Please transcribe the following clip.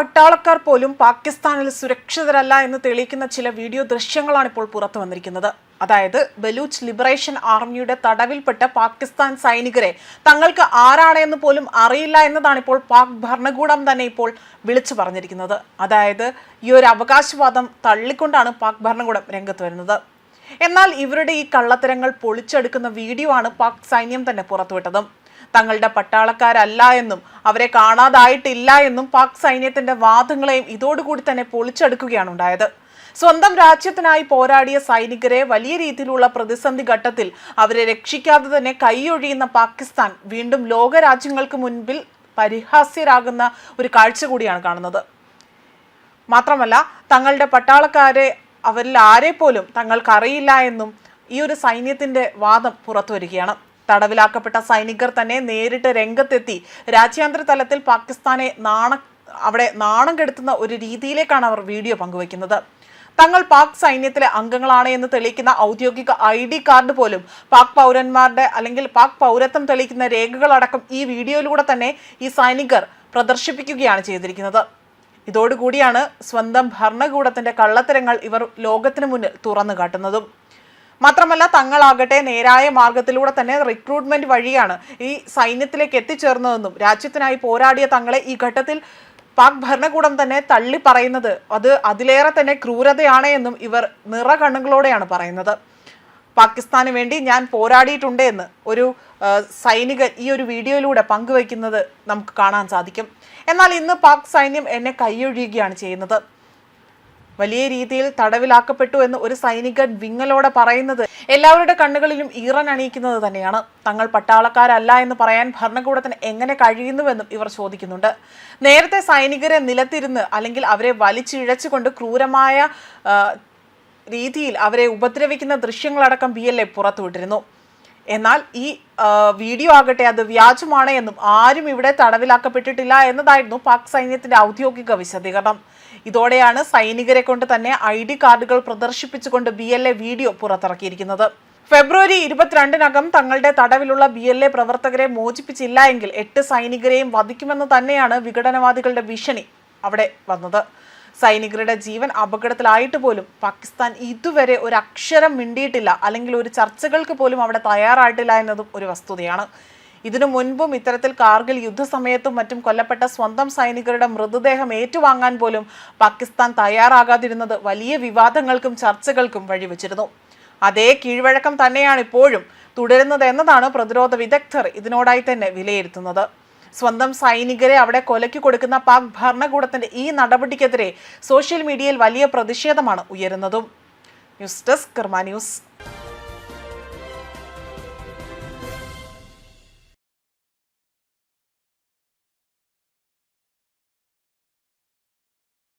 പട്ടാളക്കാർ പോലും പാകിസ്ഥാനിൽ സുരക്ഷിതരല്ല എന്ന് തെളിയിക്കുന്ന ചില വീഡിയോ ദൃശ്യങ്ങളാണ് ഇപ്പോൾ പുറത്തു വന്നിരിക്കുന്നത്. അതായത് ബലൂച്ച് ലിബറേഷൻ ആർമിയുടെ തടവിൽപ്പെട്ട പാകിസ്ഥാൻ സൈനികരെ തങ്ങൾക്ക് ആരാണെന്ന് പോലും അറിയില്ല എന്നതാണ് ഇപ്പോൾ പാക് ഭരണകൂടം തന്നെ ഇപ്പോൾ വിളിച്ചു പറഞ്ഞിരിക്കുന്നത്. അതായത് ഈ ഒരു അവകാശവാദം തള്ളിക്കൊണ്ടാണ് പാക് ഭരണകൂടം രംഗത്ത് വരുന്നത്. എന്നാൽ ഇവരുടെ ഈ കള്ളത്തരങ്ങൾ പൊളിച്ചെടുക്കുന്ന വീഡിയോ ആണ് പാക് സൈന്യം തന്നെ പുറത്തുവിട്ടതും. തങ്ങളുടെ പട്ടാളക്കാരല്ല എന്നും അവരെ കാണാതായിട്ടില്ല എന്നും പാക് സൈന്യത്തിന്റെ വാദങ്ങളെയും ഇതോടുകൂടി തന്നെ പൊളിച്ചെടുക്കുകയാണ് ഉണ്ടായത്. സ്വന്തം രാജ്യത്തിനായി പോരാടിയ സൈനികരെ വലിയ രീതിയിലുള്ള പ്രതിസന്ധി ഘട്ടത്തിൽ അവരെ രക്ഷിക്കാതെ തന്നെ കൈയൊഴിയുന്ന പാകിസ്ഥാൻ വീണ്ടും ലോകരാജ്യങ്ങൾക്ക് മുൻപിൽ പരിഹാസ്യരാകുന്ന ഒരു കാഴ്ച കൂടിയാണ് കാണുന്നത്. മാത്രമല്ല തങ്ങളുടെ പട്ടാളക്കാരെ അവരിൽ ആരെ പോലും തങ്ങൾക്കറിയില്ല എന്നും ഈ ഒരു സൈന്യത്തിന്റെ വാദം പുറത്തു വരികയാണ് തടവിലാക്കപ്പെട്ട സൈനികർ തന്നെ നേരിട്ട് രംഗത്തെത്തി. രാജ്യാന്തര തലത്തിൽ പാകിസ്ഥാനെ നാണ അവിടെ നാണം കെടുത്തുന്ന ഒരു രീതിയിലേക്കാണ് അവർ വീഡിയോ പങ്കുവയ്ക്കുന്നത്. തങ്ങൾ പാക് സൈന്യത്തിലെ അംഗങ്ങളാണ് എന്ന് തെളിയിക്കുന്ന ഔദ്യോഗിക ഐ ഡി കാർഡ് പോലും പാക് പൗരന്മാരുടെ അല്ലെങ്കിൽ പാക് പൗരത്വം തെളിയിക്കുന്ന രേഖകളടക്കം ഈ വീഡിയോയിലൂടെ തന്നെ ഈ സൈനികർ പ്രദർശിപ്പിക്കുകയാണ് ചെയ്തിരിക്കുന്നത്. ഇതോടുകൂടിയാണ് സ്വന്തം ഭരണകൂടത്തിന്റെ കള്ളത്തരങ്ങൾ ഇവർ ലോകത്തിന് മുന്നിൽ തുറന്നു കാട്ടുന്നതും. മാത്രമല്ല തങ്ങളാകട്ടെ നേരായ മാർഗത്തിലൂടെ തന്നെ റിക്രൂട്ട്മെന്റ് വഴിയാണ് ഈ സൈന്യത്തിലേക്ക് എത്തിച്ചേർന്നതെന്നും രാജ്യത്തിനായി പോരാടിയ തങ്ങളെ ഈ ഘട്ടത്തിൽ പാക് ഭരണകൂടം തന്നെ തള്ളി പറയുന്നത് അത് അതിലേറെ തന്നെ ക്രൂരതയാണ് എന്നും ഇവർ നിറ കണ്ണുകളോടെയാണ് പറയുന്നത്. പാകിസ്ഥാന് വേണ്ടി ഞാൻ പോരാടിയിട്ടുണ്ട് എന്ന് ഒരു സൈനികൻ ഈ ഒരു വീഡിയോയിലൂടെ പങ്കുവയ്ക്കുന്നത് നമുക്ക് കാണാൻ സാധിക്കും. എന്നാൽ ഇന്ന് പാക് സൈന്യം എന്നെ കൈയൊഴിയുകയാണ് ചെയ്യുന്നത്. വലിയ രീതിയിൽ തടവിലാക്കപ്പെട്ടു എന്ന് ഒരു സൈനികൻ വിങ്ങലോടെ പറയുന്നത് എല്ലാവരുടെ കണ്ണുകളിലും ഈറൻ അണിയിക്കുന്നത് തന്നെയാണ്. തങ്ങൾ പട്ടാളക്കാരല്ല എന്ന് പറയാൻ ഭരണകൂടത്തിന് എങ്ങനെ കഴിയുന്നുവെന്നും ഇവർ ചോദിക്കുന്നുണ്ട്. നേരത്തെ സൈനികരെ നിലത്തിരുന്ന് അല്ലെങ്കിൽ അവരെ വലിച്ചിഴച്ചുകൊണ്ട് ക്രൂരമായ രീതിയിൽ അവരെ ഉപദ്രവിക്കുന്ന ദൃശ്യങ്ങളടക്കം ബി എൽ എ പുറത്തുവിട്ടിരുന്നു. എന്നാൽ ഈ വീഡിയോ ആകട്ടെ അത് വ്യാജമാണ് എന്നും ആരും ഇവിടെ തടവിലാക്കപ്പെട്ടിട്ടില്ല എന്നതായിരുന്നു പാക് സൈന്യത്തിന്റെ ഔദ്യോഗിക വിശദീകരണം. ഇതോടെയാണ് സൈനികരെ കൊണ്ട് തന്നെ ഐ ഡി കാർഡുകൾ പ്രദർശിപ്പിച്ചുകൊണ്ട് ബി എൽ എ വീഡിയോ പുറത്തിറക്കിയിരിക്കുന്നത്. ഫെബ്രുവരി ഇരുപത്തിരണ്ടിനകം തങ്ങളുടെ തടവിലുള്ള ബി എൽ എ പ്രവർത്തകരെ മോചിപ്പിച്ചില്ല എങ്കിൽ എട്ട് സൈനികരെയും വധിക്കുമെന്ന് തന്നെയാണ് വിഘടനവാദികളുടെ ഭീഷണി അവിടെ വന്നത്. സൈനികരുടെ ജീവൻ അപകടത്തിലായിട്ട് പോലും പാകിസ്ഥാൻ ഇതുവരെ ഒരു അക്ഷരം മിണ്ടിയിട്ടില്ല. അല്ലെങ്കിൽ ഒരു ചർച്ചകൾക്ക് പോലും അവിടെ തയ്യാറായിട്ടില്ല എന്നതും ഒരു വസ്തുതയാണ്. ഇതിനു മുൻപും ഇത്തരത്തിൽ കാർഗിൽ യുദ്ധസമയത്തും മറ്റും കൊല്ലപ്പെട്ട സ്വന്തം സൈനികരുടെ മൃതദേഹം ഏറ്റുവാങ്ങാൻ പോലും പാകിസ്ഥാൻ തയ്യാറാകാതിരുന്നത് വലിയ വിവാദങ്ങൾക്കും ചർച്ചകൾക്കും വഴിവെച്ചിരുന്നു. അതേ കീഴ്വഴക്കം തന്നെയാണ് ഇപ്പോഴും തുടരുന്നത് എന്നതാണ് പ്രതിരോധ വിദഗ്ധർ ഇതിനോടായി തന്നെ വിലയിരുത്തുന്നത്. സ്വന്തം സൈനികരെ അവിടെ കൊലയ്ക്ക് കൊടുക്കുന്ന പാക് ഭരണകൂടത്തിന്റെ ഈ നടപടിക്കെതിരെ സോഷ്യൽ മീഡിയയിൽ വലിയ പ്രതിഷേധമാണ് ഉയരുന്നതും. News desk Karma news.